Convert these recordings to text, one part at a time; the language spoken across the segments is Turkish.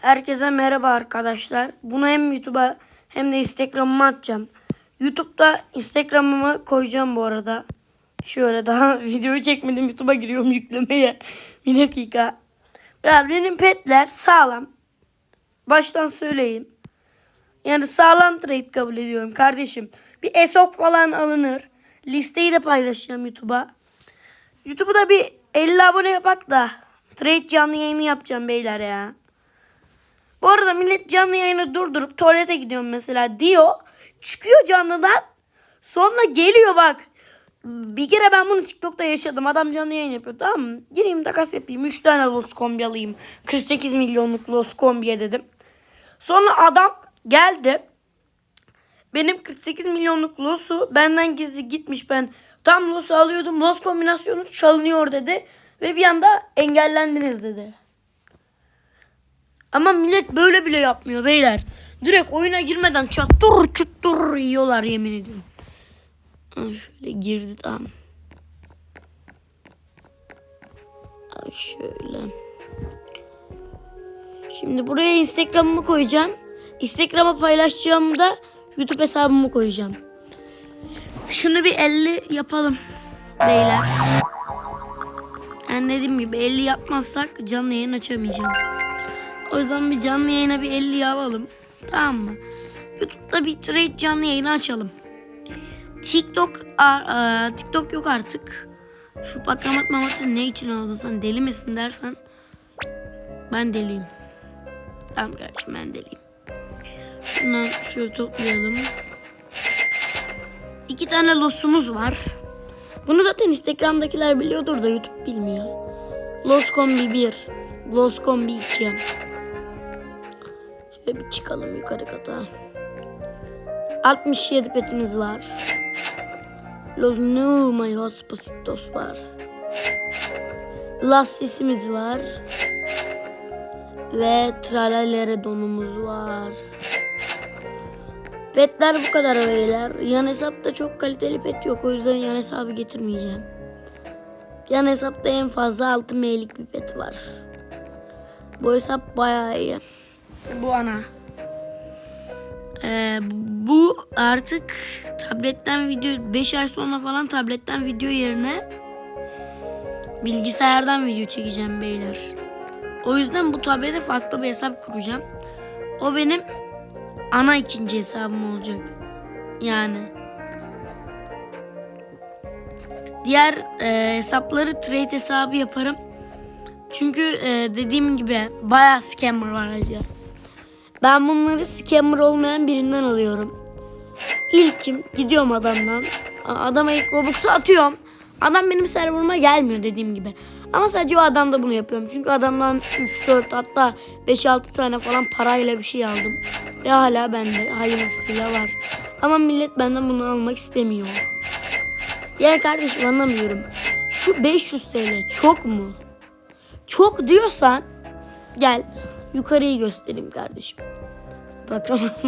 Herkese merhaba arkadaşlar. Bunu hem YouTube'a hem de Instagram'ıma atacağım. YouTube'da Instagram'ımı koyacağım bu arada. Şöyle daha videoyu çekmedim YouTube'a giriyorum yüklemeye. Bir dakika. Ya benim petler sağlam. Baştan söyleyeyim. Yani sağlam trade kabul ediyorum kardeşim. Bir ESOP falan alınır. Listeyi de paylaşacağım YouTube'a. YouTube'da da bir 50 abone yapak da trade canlı yayını yapacağım beyler ya. Bu arada millet canlı yayını durdurup tuvalete gidiyorum mesela diyor. Çıkıyor canlıdan. Sonra geliyor bak. Bir kere ben bunu TikTok'ta yaşadım. Adam canlı yayın yapıyor tamam mı? Gireyim takas yapayım. 3 tane los kombi alayım. 48 milyonluk los kombiye dedim. Sonra adam geldi. Benim 48 milyonluk losu benden gizli gitmiş. Ben tam losu alıyordum. Los kombinasyonu çalınıyor dedi. Ve bir anda engellendiniz dedi. Ama millet böyle bile yapmıyor beyler. Direkt oyuna girmeden çatır çuttur yiyorlar yemin ediyorum. Ha, şöyle girdi tamam. Ay şöyle. Şimdi buraya Instagram'ımı koyacağım. Instagram'a paylaşacağımda YouTube hesabımı koyacağım. Şunu bir 50 yapalım beyler. Yani dediğim gibi 50 yapmazsak canlı yayın açamayacağım. O yüzden bir canlı yayına bir 50'yi alalım. Tamam mı? YouTube'da bir trade canlı yayını açalım. TikTok aa, TikTok yok artık. Şu patlamat mamatı ne için aldın sen deli misin dersen ben deliyim. Tamam kardeşim ben deliyim. Şundan şöyle toplayalım. İki tane losumuz var. Bunu zaten Instagram'dakiler biliyordur da YouTube bilmiyor. Los Kombi 1. Los Kombi 2. Şöyle bir çıkalım yukarı kata. 67 petimiz var. Los Numay Hospasitos var. Lassisimiz var. Ve Tralalere donumuz var. Petler bu kadar beyler. Yan hesapta çok kaliteli pet yok. O yüzden yan hesabı getirmeyeceğim. Yan hesapta en fazla 6 meylik bir pet var. Bu hesap bayağı iyi. Bu ana. Ee, bu artık tabletten video 5 ay sonra falan tabletten video yerine bilgisayardan video çekeceğim beyler. O yüzden bu tablete farklı bir hesap kuracağım. O benim ana ikinci hesabım olacak. Yani diğer e, hesapları trade hesabı yaparım. Çünkü e, dediğim gibi bayağı scammer var hacı. Ben bunları scammer olmayan birinden alıyorum. İlkim gidiyorum adamdan. Adama ilk Robux'u atıyorum. Adam benim serverıma gelmiyor dediğim gibi. Ama sadece o adamda bunu yapıyorum. Çünkü adamdan 3-4 hatta 5-6 tane falan parayla bir şey aldım. Ve hala bende hayırlısıyla var. Ama millet benden bunu almak istemiyor. Yani kardeşim anlamıyorum. Şu 500 TL çok mu? Çok diyorsan gel yukarıyı göstereyim kardeşim. Pakramat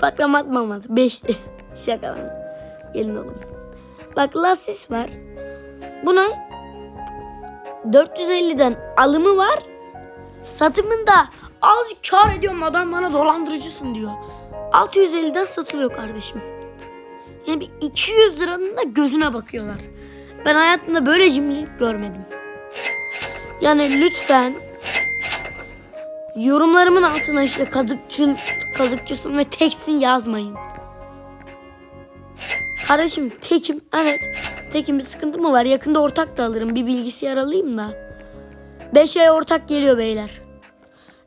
Pakramat mamat 5'ti. Şaka lan. Gelin oğlum. Bak lastis var. Buna 450'den alımı var. Satımında azıcık kar ediyorum adam bana dolandırıcısın diyor. 650'den satılıyor kardeşim. Yani bir 200 liranın da gözüne bakıyorlar. Ben hayatımda böyle cimrilik görmedim. Yani lütfen yorumlarımın altına işte kazıkçın, kazıkçısın ve teksin yazmayın. Kardeşim tekim evet. Tekim bir sıkıntı mı var? Yakında ortak da alırım. Bir bilgisayar alayım da. 5 ay ortak geliyor beyler.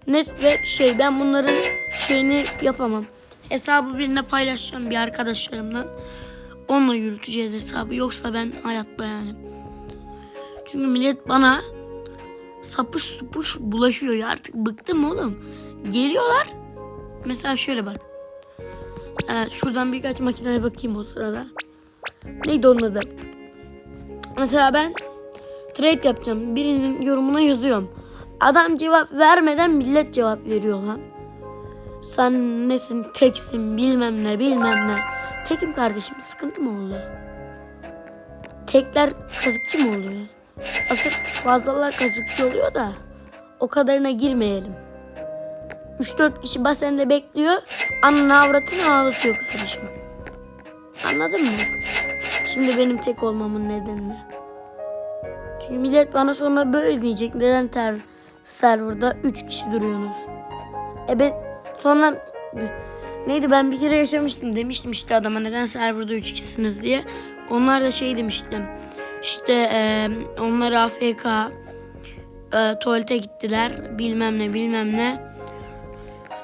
Net ve şey ben bunların şeyini yapamam. Hesabı birine paylaşacağım bir arkadaşlarımdan. Onunla yürüteceğiz hesabı. Yoksa ben hayatta yani. Çünkü millet bana sapış supuş bulaşıyor ya artık bıktım oğlum. Geliyorlar. Mesela şöyle bak. Evet, şuradan birkaç makineye bakayım o sırada. Neydi onun adı? Mesela ben trade yapacağım. Birinin yorumuna yazıyorum. Adam cevap vermeden millet cevap veriyor lan. Sen nesin teksin bilmem ne bilmem ne. Tekim kardeşim sıkıntı mı oldu? Tekler kazıkçı mı oluyor? Asıl fazlalar kazıkçı oluyor da o kadarına girmeyelim. 3-4 kişi basende bekliyor. Ananı avratını ağlatıyor kardeşim. Anladın mı? Şimdi benim tek olmamın nedeni. Çünkü millet bana sonra böyle diyecek. Neden ter serverda 3 kişi duruyorsunuz? Evet sonra neydi ben bir kere yaşamıştım demiştim işte adama neden serverda 3 kişisiniz diye. Onlar da şey demiştim. İşte e, onlar AFK e, tuvalete gittiler bilmem ne bilmem ne.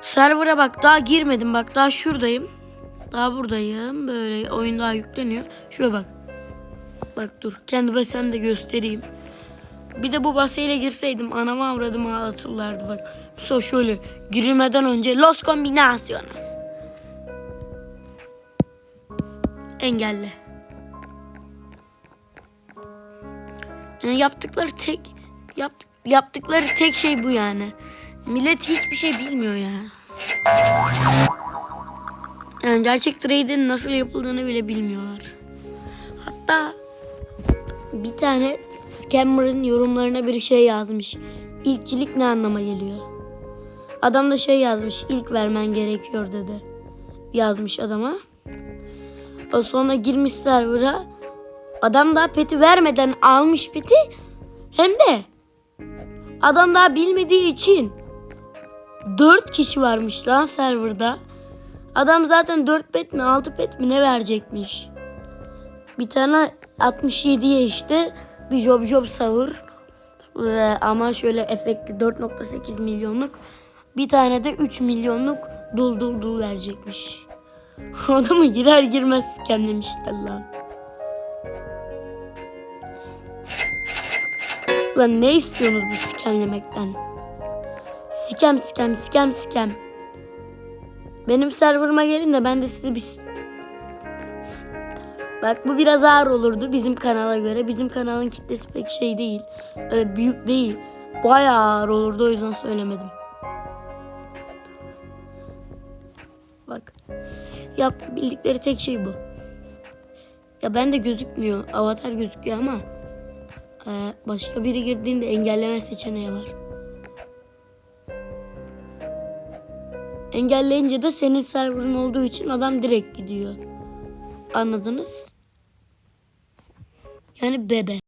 Server'a bak daha girmedim bak daha şuradayım. Daha buradayım böyle oyun daha yükleniyor. Şuraya bak. Bak dur kendi basemi de göstereyim. Bir de bu baseyle girseydim anama avradım ağlatırlardı bak. Mesela şöyle girilmeden önce Los Combinaciones. Engelle. Yani yaptıkları tek yaptık, yaptıkları tek şey bu yani. Millet hiçbir şey bilmiyor ya. Yani gerçek trade'in nasıl yapıldığını bile bilmiyorlar. Hatta bir tane scammer'ın yorumlarına bir şey yazmış. İlkçilik ne anlama geliyor? Adam da şey yazmış. ilk vermen gerekiyor dedi. Yazmış adama. O sonra girmiş server'a. Adam daha peti vermeden almış peti. Hem de adam daha bilmediği için 4 kişi varmış lan serverda. Adam zaten 4 pet mi 6 pet mi ne verecekmiş. Bir tane 67'ye işte bir job job sahur. Ama şöyle efekti 4.8 milyonluk. Bir tane de 3 milyonluk dul dul dul verecekmiş. Adamı girer girmez skemlemişler lan. Lan ne istiyorsunuz bu skemlemekten? Sikem sikem sikem sikem. Benim serverıma gelin de ben de sizi bir... Bak bu biraz ağır olurdu bizim kanala göre. Bizim kanalın kitlesi pek şey değil. Öyle büyük değil. Bayağı ağır olurdu o yüzden söylemedim. Bak. Yap bildikleri tek şey bu. Ya ben de gözükmüyor. Avatar gözüküyor ama e, başka biri girdiğinde engelleme seçeneği var. Engelleyince de senin serverın olduğu için adam direkt gidiyor. Anladınız? Yani bebe.